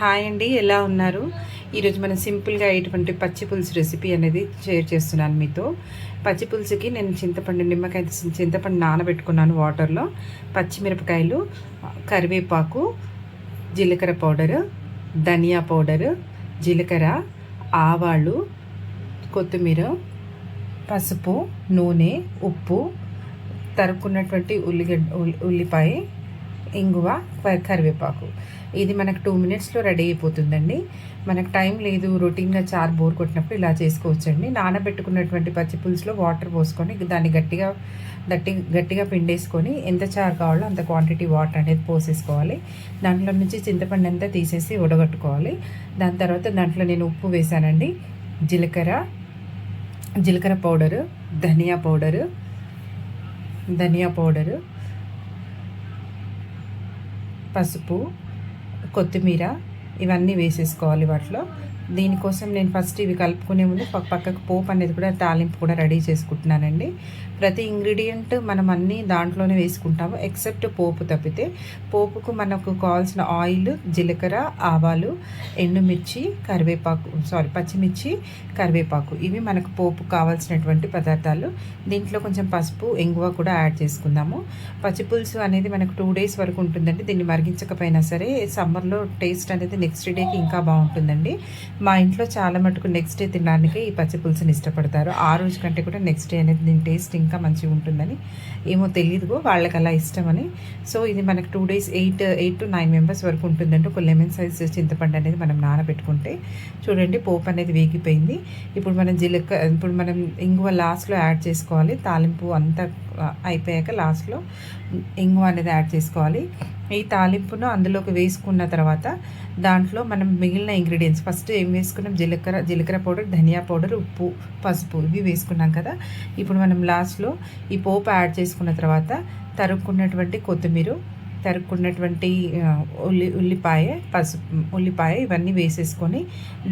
Hi అండి ఎలా ఉన్నారు? ఈరోజు మనం సింపుల్గా అయ్యేటువంటి పచ్చి పులుసు రెసిపీ అనేది షేర్ చేస్తున్నాను మీతో. పచ్చి పులుసుకి నేను చింతపండు నిమ్మకాయ చింతపండు నానబెట్టుకున్నాను వాటర్లో. పచ్చిమిరపకాయలు కరివేపాకు జీలకర్ర పౌడరు ధనియా పౌడరు జీలకర్ర ఆవాళ్ళు కొత్తిమీర పసుపు నూనె ఉప్పు తరుక్కున్నటువంటి ఉల్లిగడ్డ ఉల్లిపాయ ఇంగువ కరివేపాకు. ఇది మనకు టూ మినిట్స్లో రెడీ అయిపోతుందండి. మనకు టైం లేదు రొటీన్గా చార్ బోర్ కొట్టినప్పుడు ఇలా చేసుకోవచ్చండి. నానబెట్టుకున్నటువంటి పచ్చి పులుసులో వాటర్ పోసుకొని దాన్ని గట్టిగా గట్టి గట్టిగా పిండేసుకొని ఎంత చారు కావాలో అంత క్వాంటిటీ వాటర్ అనేది పోసేసుకోవాలి. దాంట్లో నుంచి చింతపండు అంతా తీసేసి ఉడగట్టుకోవాలి. దాని తర్వాత దాంట్లో నేను ఉప్పు వేసానండి. జీలకర్ర జీలకర్ర పౌడరు ధనియా పౌడరు ధనియా పౌడరు పసుపు కొత్తిమీర ఇవన్నీ వేసేసుకోవాలి వాటిలో. దీనికోసం నేను ఫస్ట్ ఇవి కలుపుకునే ముందు పక్కకు పోపు అనేది కూడా తాలింపు కూడా రెడీ చేసుకుంటున్నానండి. ప్రతి ఇంగ్రీడియంట్ మనం అన్నీ దాంట్లోనే వేసుకుంటాము ఎక్సెప్ట్ పోపు తప్పితే. పోపుకు మనకు కావాల్సిన ఆయిల్ జీలకర్ర ఆవాలు ఎండుమిర్చి కరివేపాకు సారీ పచ్చిమిర్చి కరివేపాకు. ఇవి మనకు పోపు కావాల్సినటువంటి పదార్థాలు. దీంట్లో కొంచెం పసుపు ఎంగువ కూడా యాడ్ చేసుకుందాము. పచ్చిపులుసు అనేది మనకు టూ డేస్ వరకు ఉంటుందండి. దీన్ని మరిగించకపోయినా సరే సమ్మర్లో టేస్ట్ అనేది నెక్స్ట్ డేకి ఇంకా బాగుంటుందండి. మా ఇంట్లో చాలా మటుకు నెక్స్ట్ డే తినడానికి ఈ పచ్చిపులుసుని ఇష్టపడతారు. ఆ రోజు కంటే కూడా నెక్స్ట్ డే అనేది దీని టేస్ట్ ఇంకా మంచిగా ఉంటుందని ఏమో తెలియదు వాళ్ళకి అలా ఇష్టమని. సో ఇది మనకు two days eight eight to nine members వరకు ఉంటుందంటే ఒక లెమన్ సైజ్ చింతపండు అనేది మనం నానబెట్టుకుంటే చూడండి పోపు అనేది వేగిపోయింది. ఇప్పుడు మనం జీలక ఇప్పుడు మనం ఇంగువ లాస్ట్లో యాడ్ చేసుకోవాలి. తాలింపు అంతా అయిపోయాక లాస్ట్లో ఇంగువ అనేది యాడ్ చేసుకోవాలి. ఈ తాలింపును అందులోకి వేసుకున్న తర్వాత దాంట్లో మనం మిగిలిన ఇంగ్రీడియంట్స్ ఫస్ట్ ఏం వేసుకున్నాం? జీలకర్ర జీలకర్ర పౌడర్ ధనియా పౌడర్ ఉప్పు పసుపు ఇవి వేసుకున్నాం కదా. ఇప్పుడు మనం లాస్ట్లో ఈ పోపు యాడ్ చేసుకున్న తర్వాత తరుక్కున్నటువంటి కొత్తిమీర తరుక్కున్నటువంటి ఉల్లి ఉల్లిపాయ పసుపు ఉల్లిపాయ ఇవన్నీ వేసేసుకొని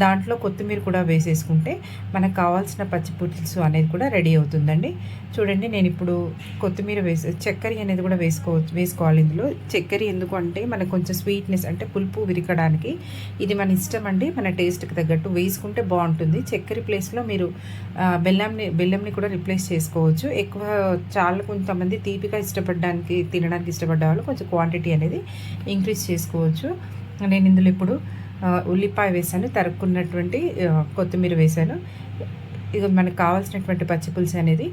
దాంట్లో కొత్తిమీర కూడా వేసేసుకుంటే మనకు కావాల్సిన పచ్చి పులుసు అనేది కూడా రెడీ అవుతుందండి. చూడండి నేను ఇప్పుడు కొత్తిమీర వేసే చక్కెర అనేది కూడా వేసుకోవచ్చు వేసుకోవాలి ఇందులో. చక్కెర ఎందుకు అంటే మనకు కొంచెం స్వీట్నెస్ అంటే పులుపు విరకడానికి ఇది మన ఇష్టం అండి. మన టేస్ట్కి తగ్గట్టు వేసుకుంటే బాగుంటుంది. చక్కెర ప్లేస్లో మీరు బెల్లంని బెల్లంని కూడా రిప్లేస్ చేసుకోవచ్చు. ఎక్కువ చాలా కొంతమంది తీపిగా ఇష్టపడడానికి తినడానికి ఇష్టపడ్డ వాళ్ళు కొంచెం క్వాంటిటీ అనేది ఇంక్రీజ్ చేసుకోవచ్చు. నేను ఇందులో ఇప్పుడు ఉల్లిపాయ వేసాను తరుక్కున్నటువంటి కొత్తిమీర వేసాను ఇక మనకు కావాల్సినటువంటి పచ్చిపులుసు అనేది